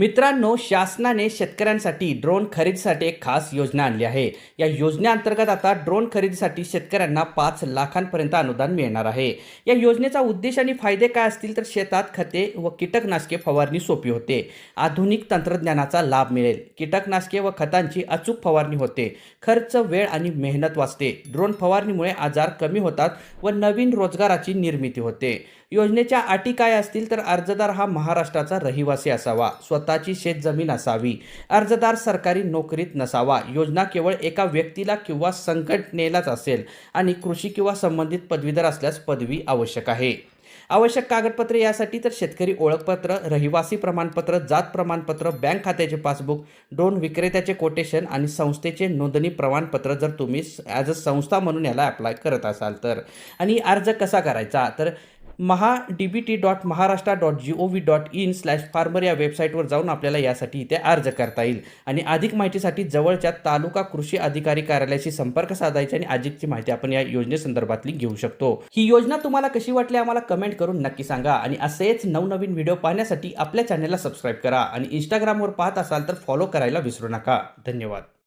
मित्रांनो शासनाने शेतकऱ्यांसाठी ड्रोन खरेदीसाठी एक खास योजना आणली आहे. या योजनेअंतर्गत आता ड्रोन खरेदीसाठी शेतकऱ्यांना पाच लाखांपर्यंत अनुदान मिळणार आहे. या योजनेचा उद्देश आणि फायदे काय असतील तर शेतात खते व कीटकनाशके फवारणी सोपी होते. आधुनिक तंत्रज्ञानाचा लाभ मिळेल. कीटकनाशके व खतांची अचूक फवारणी होते. खर्च वेळ आणि मेहनत वाचते. ड्रोन फवारणीमुळे आजार कमी होतात व नवीन रोजगाराची निर्मिती होते. योजनेच्या अटी काय असतील तर अर्जदार हा महाराष्ट्राचा रहिवासी असावा. स्वतः स्वतःची शेतजमीन असावी. अर्जदार सरकारी नोकरीत नसावा. योजना केवळ एका व्यक्तीला किंवा संघटनेलाच असेल आणि कृषी किंवा संबंधित पदवीधर असल्यास पदवी आवश्यक आहे. आवश्यक कागदपत्रे यासाठी तर शेतकरी ओळखपत्र रहिवासी प्रमाणपत्र जात प्रमाणपत्र बँक खात्याचे पासबुक दोन विक्रेत्याचे कोटेशन आणि संस्थेचे नोंदणी प्रमाणपत्र जर तुम्ही ॲज अ संस्था म्हणून याला अप्लाय करत असाल तर. आणि अर्ज कसा करायचा? तर Maha D B T dot Maharashtra dot G O V dot in slash farmer या वेबसाईटवर जाऊन आपल्याला यासाठी इथे अर्ज करता येईल. आणि अधिक माहितीसाठी जवळच्या तालुका कृषी अधिकारी कार्यालयाशी संपर्क साधायचा आणि अधिकची माहिती आपण या योजनेसंदर्भातली घेऊ शकतो. ही योजना तुम्हाला कशी वाटली आम्हाला कमेंट करून नक्की सांगा आणि असेच नवनवीन व्हिडिओ पाहण्यासाठी आपल्या चॅनलला सबस्क्राईब करा आणि इंस्टाग्रामवर पाहत असाल तर फॉलो करायला विसरू नका. धन्यवाद.